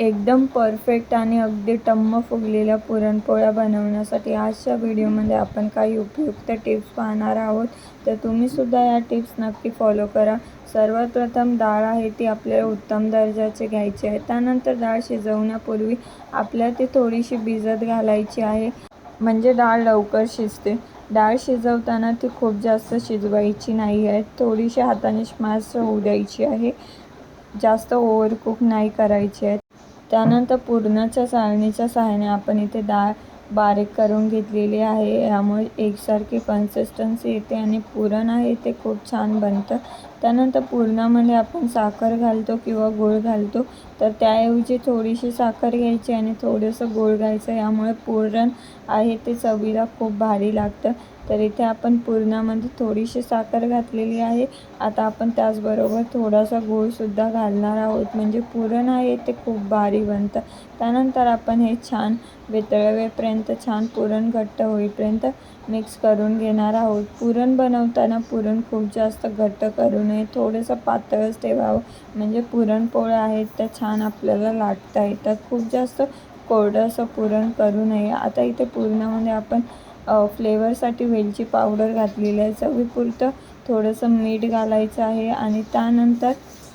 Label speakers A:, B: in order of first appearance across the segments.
A: एकदम परफेक्ट आणि अगदी टम्म फुगलेल्या पुरणपोळ्या बनवण्यासाठी आजच्या व्हिडिओमध्ये आपण काही उपयुक्त टिप्स पाहणार आहोत. तर तुम्हीसुद्धा या टिप्स नक्की फॉलो करा. सर्वात प्रथम डाळ आहे ती आपल्याला उत्तम दर्जाची घ्यायची आहे. त्यानंतर डाळ शिजवण्यापूर्वी आपल्याला ती थोडीशी भिजत घालायची आहे. म्हणजे डाळ लवकर शिजते. डाळ शिजवताना ती खूप जास्त शिजवायची नाही आहे. थोडीशी हाताने स्मॅश होऊ द्यायची आहे. जास्त ओव्हरकुक नाही करायची आहे. त्यानंतर पुरणाच्या चाळणीच्या सहाय्याने आपण इथे डाळ बारीक करून घेतलेली आहे. यामुळे एकसारखी कन्सिस्टन्सी येते आणि पुरण आहे ते खूप छान बनतं. त्यानंतर पुरणामध्ये आपण साखर घालतो किंवा गूळ घालतो. तर त्याऐवजी थोडीशी साखर घ्यायची आणि थोडंसं गूळ घ्यायचं यामुळे पुरण आहे ते चवीला खूप भारी लागतं. तर इथे आपण पुरणामध्ये थोडीशी साखर घातलेली आहे. आता आपण त्याचबरोबर थोडासा गूळसुद्धा घालणार आहोत. म्हणजे पुरण आहे ते खूप भारी बनतं. त्यानंतर आपण हे छान वितळवेपर्यंत छान पुरण घट्ट होईपर्यंत मिक्स करून घेणार आहोत. पुरण बनवताना पुरण खूप जास्त घट्ट करू नये. थोडंसं पातळच ठेवावं. म्हणजे पुरणपोळ्या आहेत त्या छान आपल्याला लाटता येतात खूप जास्त कोरडं असं पुरण करू नये. आता इथे पुरणामध्ये आपण फ्लेवरसाठी वेलची पावडर घातलेली आहे. चवीपुरतं थोडंसं मीठ घालायचं आहे आणि त्यानंतर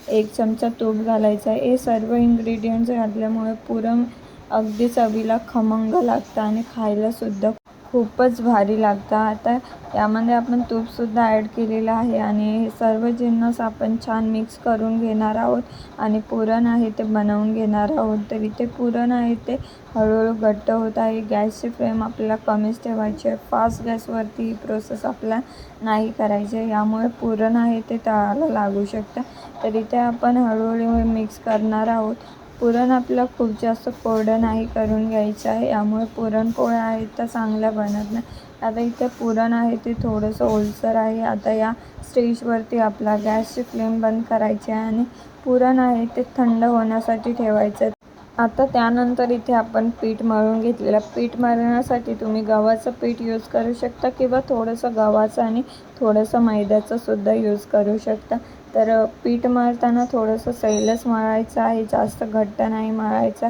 A: एक चमचा तूप घालायचं आहे. हे सर्व इन्ग्रेडियंट्स घातल्यामुळे पुरण अगदी चवीला खमंग लागतं आणि खायलासुद्धा खूपच भारी लागतं. आता यामध्ये आपण तूपसुद्धा ॲड केलेलं आहे आणि हे सर्व जिन्नस आपण छान मिक्स करून घेणार आहोत आणि पुरण आहे ते बनवून घेणार आहोत. तर इथे पुरण आहे ते हळूहळू घट्ट होत आहे. गॅसची फ्लेम आपल्याला कमीच ठेवायची आहे. फास्ट गॅसवरती ही प्रोसेस आपल्याला नाही करायची आहे. यामुळे पुरण आहे ते तळाला लागू शकतं. तर इथे आपण हळूहळू मिक्स करणार आहोत. पुरण आपलं खूप जास्त कोरडं नाही करून घ्यायचं आहे. यामुळे पुरणपोळ्या आहेत त्या चांगल्या बनत नाही. आता इथे पुरण आहे ते थोडंसं ओलसर आहे. आता या स्टेजवरती आपला गॅसची फ्लेम बंद करायची आहे आणि पुरण आहे ते थंड होण्यासाठी ठेवायचं आता त्यानंतर इथे आपण पीठ मळून घेतलेलं पीठ मळण्यासाठी तुम्ही गव्हाचं पीठ यूज करू शकता किंवा थोडंसं गव्हाचं आणि थोडंसं मैद्याचं सुद्धा यूज करू शकता. तर पीठ मळताना थोडंसं सैलच मळायचं आहे जास्त घट्ट नाही मळायचं.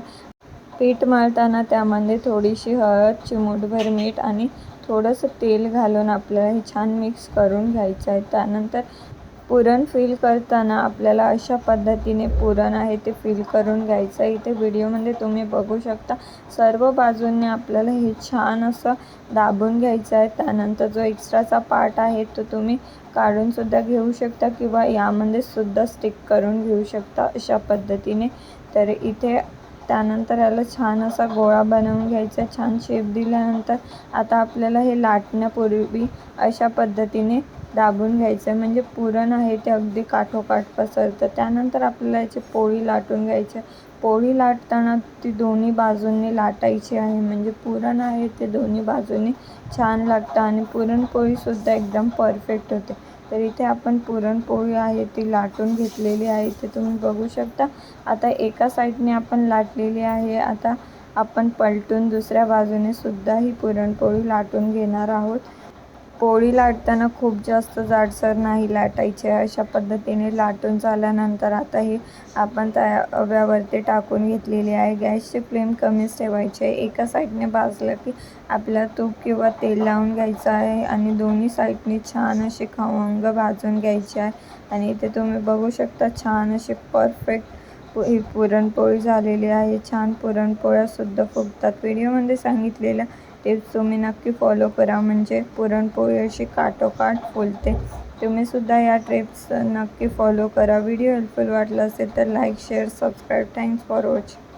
A: पीठ मळताना त्यामध्ये थोडीशी हळद चिमूटभर मीठ आणि थोडंसं तेल घालून आपल्याला हे छान मिक्स करून घ्यायचं आहे. त्यानंतर पुरण फिल करताना आपल्याला अशा पद्धतीने पुरण आहे ते फिल करून घ्यायचं. आहे इथे व्हिडिओमध्ये तुम्ही बघू शकता सर्व बाजूंनी आपल्याला हे छान असं दाबून घ्यायचं आहे. त्यानंतर जो एक्स्ट्राचा पार्ट आहे तो तुम्ही काढूनसुद्धा घेऊ शकता किंवा यामध्ये सुद्धा स्टिक करून घेऊ शकता अशा पद्धतीने. तर इथे त्यानंतर याला छान असा गोळा बनवून घ्यायचा छान शेप दिल्यानंतर आता आपल्याला हे लाटण्यापूर्वी अशा पद्धतीने दाबून घ्यायचं आहे म्हणजे पुरण आहे ते अगदी काठोकाठ पसरतं. त्यानंतर आपल्याला याची पोळी लाटून घ्यायची पोळी लाटताना ती दोन्ही बाजूंनी लाटायची आहे. म्हणजे पुरण आहे ते दोन्ही बाजूंनी छान लागतं आणि पुरणपोळीसुद्धा एकदम परफेक्ट होते. तर इथे आपण पुरणपोळी आहे ती लाटून घेतलेली आहे. ते तुम्ही बघू शकता. आता एका साईडने आपण लाटलेली आहे. आता आपण पलटून दुसऱ्या बाजूने सुद्धा ही पुरणपोळी लाटून घेणार आहोत. पोळी लाटताना खूप जास्त जाडसर नाही लाटायची. आहे अशा पद्धतीने लाटून झाल्यानंतर आता हे आपण तव्यावरती टाकून घेतलेली आहे. गॅसची फ्लेम कमीच ठेवायची आहे. एका साईडने भाजलं की आपल्याला तूप किंवा तेल लावून घ्यायचं आहे आणि दोन्ही साईडने छान असे खवंग भाजून घ्यायचे आहे. आणि इथे तुम्ही बघू शकता छान असे परफेक्ट ही पुरणपोळी झालेली आहे. छान पुरणपोळ्यासुद्धा फुगतात. व्हिडिओमध्ये सांगितलेल्या टिप्स तुम्ही नक्की फॉलो करा. म्हणजे पुरणपोळी अशी काठोकाठ फुलते. तुम्हीसुद्धा या ट्रिप्स नक्की फॉलो करा. व्हिडिओ हेल्पफुल वाटला असेल तर like share subscribe thanks for watching